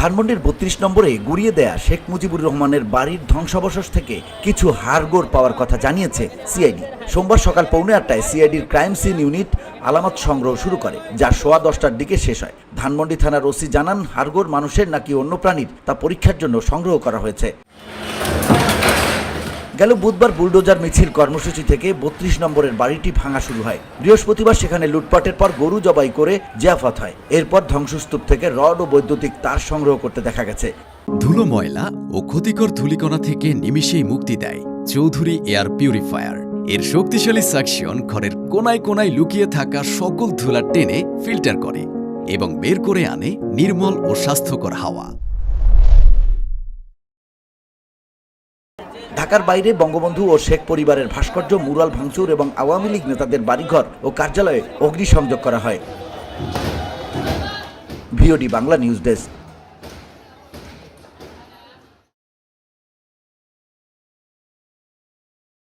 ধানমন্ডির বত্রিশ নম্বরে গুড়িয়ে দেয়া শেখ মুজিবুর রহমানের বাড়ির ধ্বংসাবশেষ থেকে কিছু হাড়গোড় পাওয়ার কথা জানিয়েছে সিআইডি। সোমবার সকাল পৌনে আটটায় সিআইডির ক্রাইম সিন ইউনিট আলামত সংগ্রহ শুরু করে, যা সোয়া দশটার দিকে শেষ হয়। ধানমন্ডি থানার ওসি জানান, হাড়গোড় মানুষের নাকি অন্য প্রাণীর তা পরীক্ষার জন্য সংগ্রহ করা হয়েছে। গেল বুধবার বুলডোজার মিছিল কর্মসূচি থেকে বত্রিশ নম্বরের বাড়িটি ভাঙা শুরু হয়। বৃহস্পতিবার সেখানে লুটপাটের পর গরু জবাই করে জিয়াফত হয়। এরপর ধ্বংসস্তূপ থেকে রড ও বৈদ্যুতিক তার সংগ্রহ করতে দেখা গেছে। ধুলো ময়লা ও ক্ষতিকর ধূলিকণা থেকে নিমিষেই মুক্তি দেয় চৌধুরী এয়ার পিউরিফায়ার। এর শক্তিশালী সাকশন ঘরের কোনায় কোনায় লুকিয়ে থাকা সকল ধুলা টেনে ফিল্টার করে এবং বের করে আনে নির্মল ও স্বাস্থ্যকর হাওয়া। ঢাকার বাইরে বঙ্গবন্ধু ও শেখ পরিবারের ভাস্কর্য, মুরাল ভাঙচুর এবং আওয়ামী লীগ নেতাদের বাড়িঘর ও কার্যালয়ে অগ্নিসংযোগ করা হয়। VOD Bangla news desk.